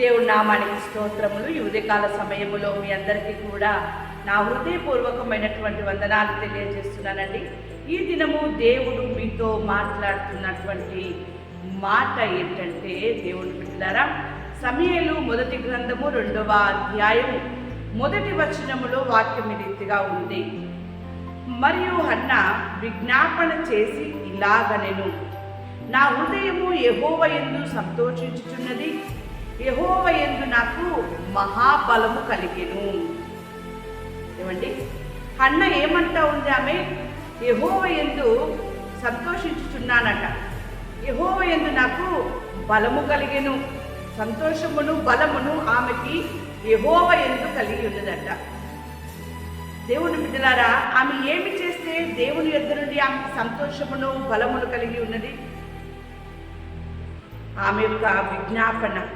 దేవుడు నామానికి స్తోత్రములు. ఈ ఉదయకాల సమయములో మీ అందరికీ కూడా నా హృదయపూర్వకమైనటువంటి వందనాలు తెలియజేస్తున్నానండి. ఈ దినము దేవుడు మీతో మాట్లాడుతున్నటువంటి మాట ఏంటంటే దేవుడు బిడ్డలారా సమయలు మొదటి గ్రంథము రెండవ అధ్యాయము. మొదటి వచనములో వాక్యం రీతిగా ఉంది. మరియు అన్న విజ్ఞాపన చేసి ఇలాగనెను నా హృదయము ఎహోవ ఎందు సంతోషించుచున్నది. యహోవ ఎందు నాకు మహాబలము కలిగెను. ఏమండి? అన్న ఏమంటా ఉంది ఆమె? యహోవ ఎందు సంతోషించుచున్నానట. యహోవ ఎందు నాకు బలము కలిగెను. సంతోషమును బలమును ఆమెకి యహోవ ఎందు కలిగి ఉన్నదట. దేవుని బిడ్డలారా ఆమె ఏమి చేస్తే దేవుని యొద్ద నుండి ఆమెకు సంతోషమును బలమును కలిగి ఉన్నది? ఆమె యొక్క విజ్ఞాపన.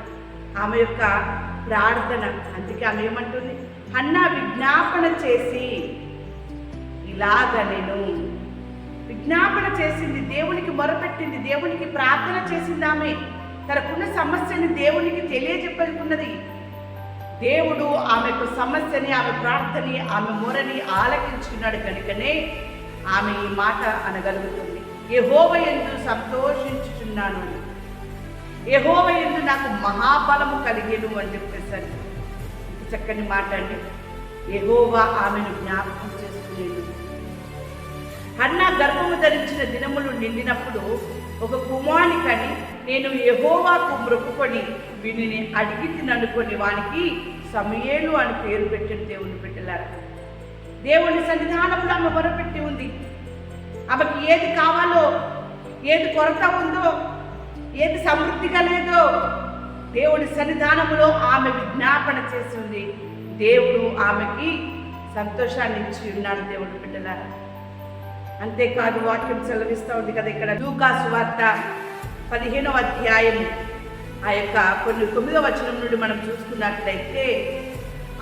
ఆమె యొక్క ప్రార్థన. అందుకే ఆమె ఏమంటుంది? అన్న విజ్ఞాపన చేసి ఇలాగ నేను విజ్ఞాపన చేసింది దేవునికి మొరపెట్టింది దేవునికి ప్రార్థన చేసింది ఆమె. తనకున్న సమస్యని దేవునికి తెలియజెప్పుకున్నది. దేవుడు ఆమె యొక్క సమస్యని ఆమె ప్రార్థని ఆమె మొరని ఆలకించుకున్నాడు కనుకనే ఆమె ఈ మాట అనగలుగుతుంది. ఏ హోవయందు సంతోషించుచున్నాను. యహోవ ఎందు నాకు మహాబలము కలిగేను అని చెప్పేసరి. చక్కని మాట అండి. యహోవా ఆమెను జ్ఞాపకం చేసుకునేది. అన్న గర్భము ధరించిన దినములు నిండినప్పుడు ఒక కుమారునికని నేను యహోవాకు మృక్కుకొని వీనిని అడిగి తిననుకొని వానికి సమయేలు అని పేరు పెట్టిన దేవుని పెట్టలారు దేవుని సన్నిధానంలో ఆమె మొరపెట్టి ఉంది. ఆమెకి ఏది కావాలో ఏది కొరత ఉందో ఏది సమృద్ధిగా లేదో దేవుని సన్నిధానములో ఆమె విజ్ఞాపన చేసింది దేవుడు ఆమెకి సంతోషాన్ని ఇచ్చి ఉన్నాడు దేవుడు బిడ్డలారా. అంతేకాదు వాక్యం సెలవిస్తూ ఉంది కదా ఇక్కడ. లూకాసు వార్త పదిహేనవ అధ్యాయం. ఆ యొక్క కొన్ని తొమ్మిదవ వచనం నుండి మనం చూసుకున్నట్లయితే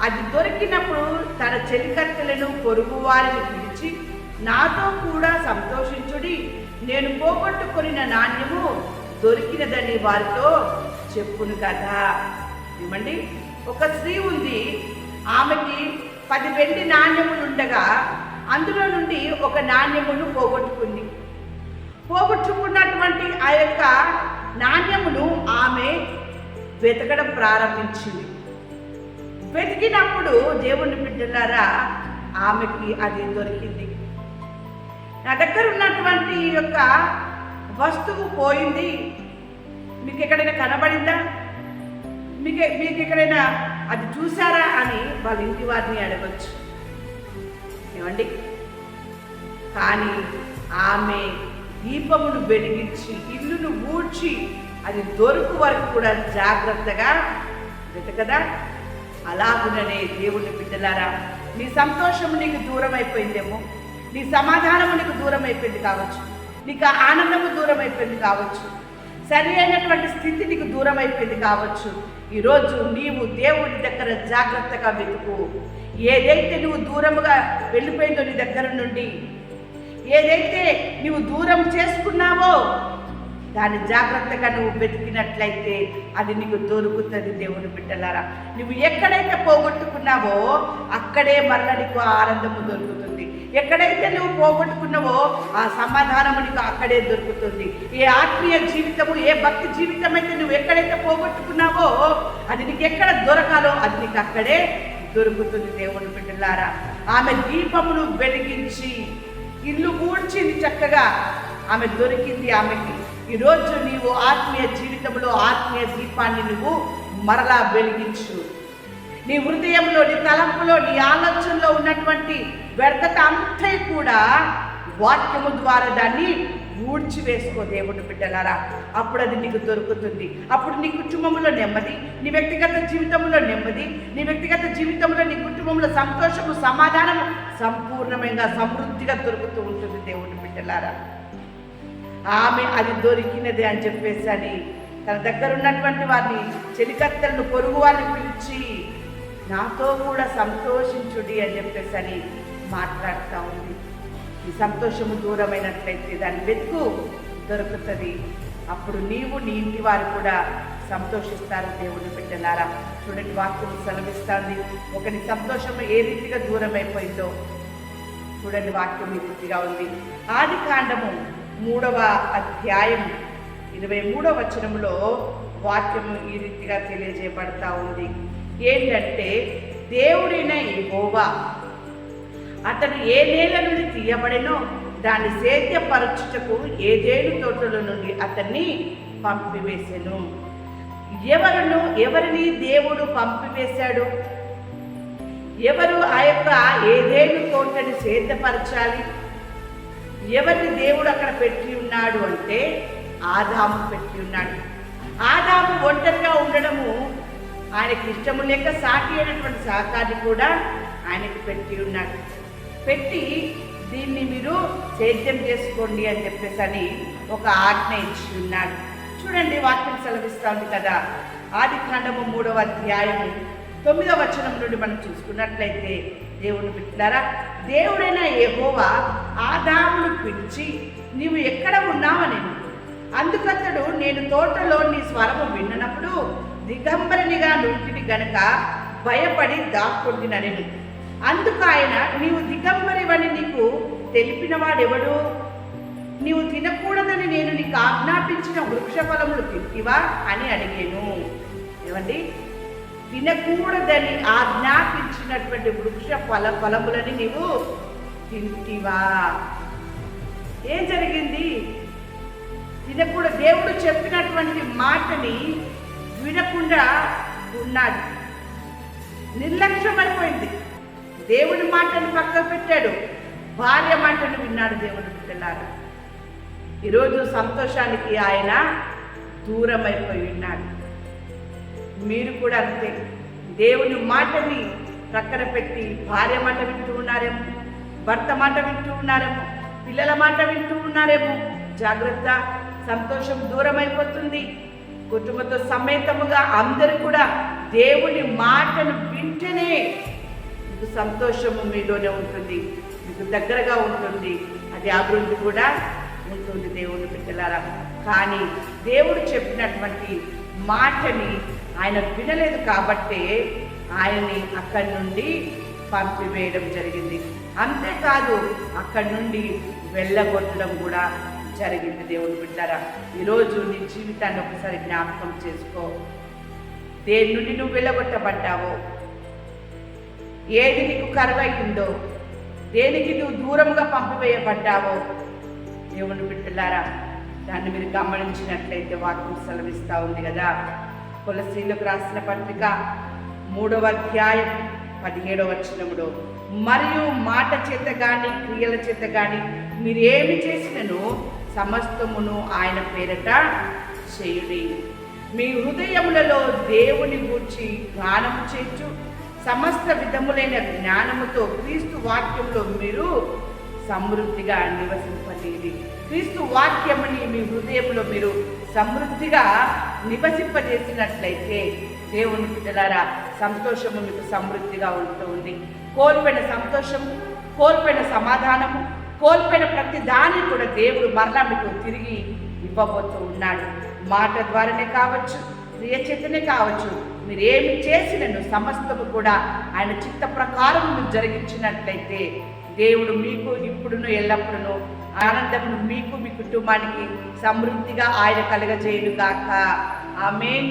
అది దొరికినప్పుడు తన చెలికత్తెలను పొరుగు వారిని పిలిచి నాతో కూడా సంతోషించుడి నేను పోగొట్టుకుని నాణ్యము దొరికినదని వారితో చెప్పును కదా. ఏమండి? ఒక స్త్రీ ఉంది. ఆమెకి పది వెండి నాణ్యములు ఉండగా అందులో నుండి ఒక నాణ్యమును పోగొట్టుకుంది. పోగొట్టుకున్నటువంటి ఆ యొక్క నాణ్యమును ఆమె వెతకడం ప్రారంభించింది. వెతికినప్పుడు దేవుని బిడ్డలారా ఆమెకి అది దొరికింది. నా దగ్గర ఉన్నటువంటి ఈ యొక్క వస్తువు పోయింది. మీకు ఎక్కడైనా కనబడిందా? మీకు మీకు ఎక్కడైనా అది చూసారా అని వాళ్ళ ఇంటి వారిని అడగచ్చు. ఏమండి? కానీ ఆమె దీపమును వెలిగించి ఇల్లును ఊడ్చి అది దొరుకు వరకు కూడా జాగ్రత్తగా వెతకదా? అలాగుననే దేవుని బిడ్డలారా నీ సంతోషము నీకు దూరం అయిపోయిందేమో నీ సమాధానము నీకు దూరం అయిపోయింది కావచ్చు. నీకు ఆనందము దూరం అయిపోయింది కావచ్చు. సరి అయినటువంటి స్థితి నీకు దూరం అయిపోయింది కావచ్చు. ఈరోజు నీవు దేవుని దగ్గర జాగ్రత్తగా వెతుకు. ఏదైతే నువ్వు దూరముగా వెళ్ళిపోయిందో నీ దగ్గర నుండి ఏదైతే నువ్వు దూరం చేసుకున్నావో దాన్ని జాగ్రత్తగా నువ్వు వెతికినట్లయితే అది నీకు దొరుకుతుంది దేవుని బిడ్డలారా. నువ్వు ఎక్కడైతే పోగొట్టుకున్నావో అక్కడే మరల నీకు ఆనందము దొరుకుతుంది. ఎక్కడైతే నువ్వు పోగొట్టుకున్నావో ఆ సమాధానము నీకు అక్కడే దొరుకుతుంది. ఏ ఆత్మీయ జీవితము ఏ భక్తి జీవితం అయితే నువ్వు ఎక్కడైతే పోగొట్టుకున్నావో అది నీకు ఎక్కడ దొరకాలో అది నీకు అక్కడే దొరుకుతుంది దేవుని బిడ్డలారా. ఆమె దీపమును వెలిగించి ఇల్లు కూర్చింది చక్కగా ఆమె దొరికింది ఆమెకి. ఈరోజు నీవు ఆత్మీయ జీవితంలో ఆత్మీయ దీపాన్ని నువ్వు మరలా వెలిగించు. నీ హృదయంలో నీ తలంపులో నీ ఆలోచనలో ఉన్నటువంటి వ్యర్థత అంతే కూడా వాక్యము ద్వారా దాన్ని ఊడ్చి దేవుడు బిడ్డలారా. అప్పుడు అది నీకు దొరుకుతుంది. అప్పుడు నీ కుటుంబంలో నెమ్మది నీ వ్యక్తిగత జీవితంలో నెమ్మది నీ వ్యక్తిగత జీవితంలో నీ కుటుంబంలో సంతోషము సమాధానము సంపూర్ణమైన సమృద్ధిగా దొరుకుతూ ఉంటుంది దేవుడు బిడ్డలారా. ఆమె అది దొరికినది అని చెప్పేసి అని తన దగ్గర ఉన్నటువంటి వారిని చెలికత్తలను పొరుగు వారిని పిలిచి నాతో కూడా సంతోషించుడి అని చెప్పేసి అని మాట్లాడుతూ ఉంది. ఈ సంతోషము దూరమైనట్లయితే దాని వెతుకు దొరుకుతుంది. అప్పుడు నీవు నీ ఇంటి వారు కూడా సంతోషిస్తారు దేవుని బిడ్డలారా. చూడండి వాక్యం సెలవిస్తుంది. ఒకని సంతోషం ఏ రీతిగా దూరమైపోయిందో చూడండి వాక్యం ఈ రీతిగా ఉంది. ఆది కాండము మూడవ అధ్యాయం ఇరవై మూడవ వచనంలో వాక్యము ఈ రీతిగా తెలియజేయబడతా ఉంది. ఏంటంటే దేవుడైన యహోవా. అతను ఏ నేల నుండి తీయబడినో దాన్ని సేద్యపరచుటకు ఏదేడు తోటల నుండి అతన్ని పంపివేశాను ఎవరును ఎవరిని దేవుడు పంపివేశాడు? ఎవరు ఆ యొక్క ఏదేడు తోటని సేద్యపరచాలి? ఎవరిని దేవుడు అక్కడ పెట్టి ఉన్నాడు అంటే ఆదాము పెట్టి ఉన్నాడు. ఆదాము ఒంటరిగా ఉండడము ఆయనకి ఇష్టము లేక సాటి అయినటువంటి సహకారి కూడా ఆయనకి పెట్టి ఉన్నాడు. పెట్టి దీన్ని మీరు సేద్యం చేసుకోండి అని చెప్పేసి అని ఒక ఆజ్ఞ ఇచ్చి ఉన్నాడు. చూడండి వాక్యం సెలవిస్తుంది కదా. ఆది కాండము మూడవ అధ్యాయము తొమ్మిదవ వచనం నుండి మనం చూసుకున్నట్లయితే దేవుడు బిడ్డారా దేవుడైన ఏహోవా ఆదామును పిలిచి నీవు ఎక్కడ ఉన్నావని? అందుకతడు నేను తోటలో నీ స్వరము విన్ననప్పుడు దిగంబరినిగా నుంటిని గనక భయపడి దాక్కుంటునని అందుకు ఆయన నీవు దిగంబరివని నీకు తెలిపినవాడెవడు నీవు తినకూడదని నేను నీకు ఆజ్ఞాపించిన వృక్ష ఫలములు తింటివా? అని అడిగాను. ఏమండి? తినకూడదని ఆజ్ఞాపించినటువంటి వృక్ష ఫల ఫలములని నీవు తింటివా? ఏం జరిగింది? తినకూడదు దేవుడు చెప్పినటువంటి మాటని వినకుండా ఉన్నాడు. నిర్లక్ష్యం అయిపోయింది దేవుడి మాటను పక్కకు పెట్టాడు. భార్య మాటను విన్నాడు దేవుడు బిడ్డలారా. ఈరోజు సంతోషానికి ఆయన దూరం అయిపోయి ఉన్నాడు. మీరు కూడా అంతే. దేవుని మాటని ప్రక్కన పెట్టి భార్య మాట వింటూ ఉన్నారేమో భర్త మాట వింటూ ఉన్నారేమో పిల్లల మాట వింటూ ఉన్నారేమో జాగ్రత్త సంతోషం దూరం అయిపోతుంది కుటుంబంతో సమేతముగా అందరూ కూడా దేవుని మాటను వింటేనే మీకు సంతోషము మీలోనే ఉంటుంది మీకు దగ్గరగా ఉంటుంది. అది అభివృద్ధి కూడా ఉంటుంది దేవుని బిడ్డలారా. కానీ దేవుడు చెప్పినటువంటి మాటని ఆయన వినలేదు కాబట్టే ఆయన్ని అక్కడి నుండి పంపివేయడం జరిగింది. అంతేకాదు అక్కడి నుండి వెళ్ళగొట్టడం కూడా జరిగింది. దేవుని బిడ్డారా ఈరోజు నీ జీవితాన్ని ఒకసారి జ్ఞాపకం చేసుకో. దేని నుండి నువ్వు వెళ్ళగొట్టబడ్డావో ఏది నీకు కరువైందో దేనికి నువ్వు దూరంగా పంపివేయబడ్డావో దేవుని బిడ్డలారా దాన్ని మీరు గమనించినట్లయితే వాక్యం సెలవిస్తూ ఉంది కదా. కొలసీలకు రాసిన పత్రిక మూడవ అధ్యాయం పదిహేడవ వచ్చినప్పుడు మరియు మాట చేత కానీ క్రియల చేత కానీ మీరు ఏమి చేసినను? సమస్తమును ఆయన పేరట చేయుడి. మీ హృదయములలో దేవుని గూర్చి గానము చేర్చు సమస్త విధములైన జ్ఞానముతో క్రీస్తు వాక్యంలో మీరు సమృద్ధిగా నివసింపజేయండి క్రీస్తు వాక్యముని మీ హృదయంలో మీరు సమృద్ధిగా నివసింపజేసినట్లయితే దేవుని బిడ్డలారా సంతోషము మీకు సమృద్ధిగా ఉంటుంది. కోల్పోయిన సంతోషము కోల్పోయిన సమాధానము కోల్పోయిన ప్రతి దాన్ని కూడా దేవుడు మరలా మీకు తిరిగి ఇవ్వబోతూ ఉన్నాడు. మాట ద్వారానే కావచ్చు క్రియ చేతనే కావచ్చు మీరేమి ఏమి చేసినను సమస్తము కూడా ఆయన చిత్త ప్రకారం మీరు జరిగించినట్లయితే దేవుడు మీకు ఇప్పుడును ఎల్లప్పుడును ఆనందమును మీకు మీ కుటుంబానికి సమృద్ధిగా ఆయన కలగజేయును గాక ఆమెన్.